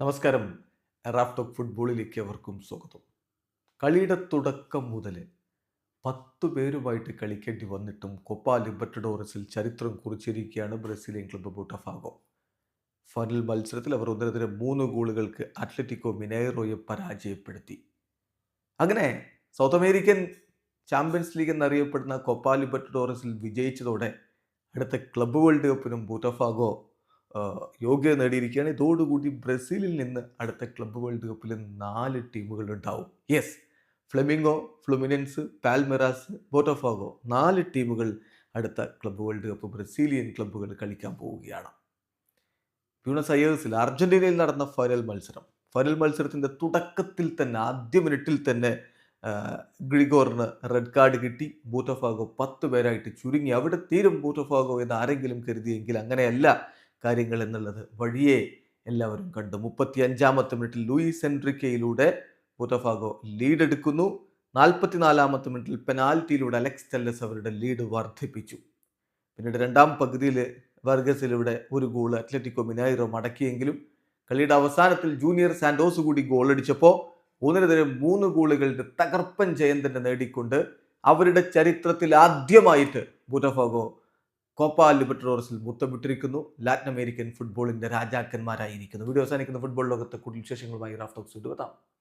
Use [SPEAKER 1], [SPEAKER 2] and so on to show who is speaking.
[SPEAKER 1] നമസ്കാരം. റാഫ്റ്റോക്ക് ഫുട്ബോളിലേക്ക് അവർക്കും സ്വാഗതം. കളിയുടെ തുടക്കം മുതൽ പത്ത് പേരുമായിട്ട് കളിക്കേണ്ടി വന്നിട്ടും കൊപ്പ ലിബർട്ടഡോറസിൽ ചരിത്രം കുറിച്ചിരിക്കുകയാണ് ബ്രസീലിയൻ ക്ലബ്ബ് ബോട്ടഫാഗോ. ഫൈനൽ മത്സരത്തിൽ അവർ ഒന്നിനെതിരെ മൂന്ന് ഗോളുകൾക്ക് അത്ലറ്റിക്കോ മിനേറോയെ പരാജയപ്പെടുത്തി. അങ്ങനെ സൗത്ത് അമേരിക്കൻ ചാമ്പ്യൻസ് ലീഗ് എന്നറിയപ്പെടുന്ന കൊപ്പ ലിബർട്ടഡോറസിൽ വിജയിച്ചതോടെ അടുത്ത ക്ലബ്ബ് വേൾഡ് കപ്പിനും ബൂട്ടഫാഗോ യോഗ്യത നേടിയിരിക്കുകയാണ്. ഇതോടുകൂടി ബ്രസീലിൽ നിന്ന് അടുത്ത ക്ലബ്ബ് വേൾഡ് കപ്പിൽ നാല് ടീമുകൾ ഉണ്ടാവും. Yes Flamengo Fluminense Palmeiras Botafogo നാല് ടീമുകൾ അടുത്ത ക്ലബ്ബ് വേൾഡ് കപ്പ് ബ്രസീലിയൻ ക്ലബ്ബുകൾ കളിക്കാൻ പോവുകയാണ്. ബ്യൂണസ് അയേഴ്സിൽ അർജന്റീനയിൽ നടന്ന ഫൈനൽ മത്സരം. ഫൈനൽ മത്സരത്തിന്റെ തുടക്കത്തിൽ തന്നെ ആദ്യ മിനിറ്റിൽ തന്നെ ഗ്രിഗോറിന് റെഡ് കാർഡ് കിട്ടി. ബൂട്ടോഫാഗോ പത്ത് പേരായിട്ട് ചുരുങ്ങി. അവിടെ തീരും ബൂട്ടോഫാഗോ എന്ന് ആരെങ്കിലും കരുതിയെങ്കിൽ അങ്ങനെയല്ല. കാര്യങ്ങൾ എന്നുള്ളത് വഴിയെ എല്ലാവരും കണ്ടു. മുപ്പത്തി അഞ്ചാമത്തെ മിനിറ്റിൽ ലൂയിസ് എൻട്രിക്കയിലൂടെ പുതഫാഗോ ലീഡ് എടുക്കുന്നു. നാൽപ്പത്തിനാലാമത്തെ മിനിറ്റിൽ പെനാൽറ്റിയിലൂടെ അലക്സ് ടെല്ലസ് അവരുടെ ലീഡ് വർദ്ധിപ്പിച്ചു. പിന്നീട് രണ്ടാം പകുതിയിൽ വർഗസിലൂടെ ഒരു ഗോൾ അത്ലറ്റിക്കോ മിനായിറോ മടക്കിയെങ്കിലും കളിയുടെ അവസാനത്തിൽ ജൂനിയർ സാൻഡോസ് കൂടി ഗോൾ അടിച്ചപ്പോൾ മൂന്നിനെതിരെ മൂന്ന് ഗോളുകളുടെ തകർപ്പൻ ജയം നേടിക്കൊണ്ട് അവരുടെ ചരിത്രത്തിൽ ആദ്യമായിട്ട് ബൂട്ടഫാഗോ കോപ്പ ലിബർട്ടോറസിൽ മുത്തമിട്ടിരിക്കുന്നു. ലാറ്റിൻ അമേരിക്കൻ ഫുട്ബോളിന്റെ രാജാക്കന്മാരായിരിക്കുന്നു. വീഡിയോ അവസാനിക്കുന്ന. ഫുട്ബോൾ ലോകത്തെ കൂടുതൽ വിശേഷങ്ങളുമായി റാഫ്റ്റോക്സ് എത്താം.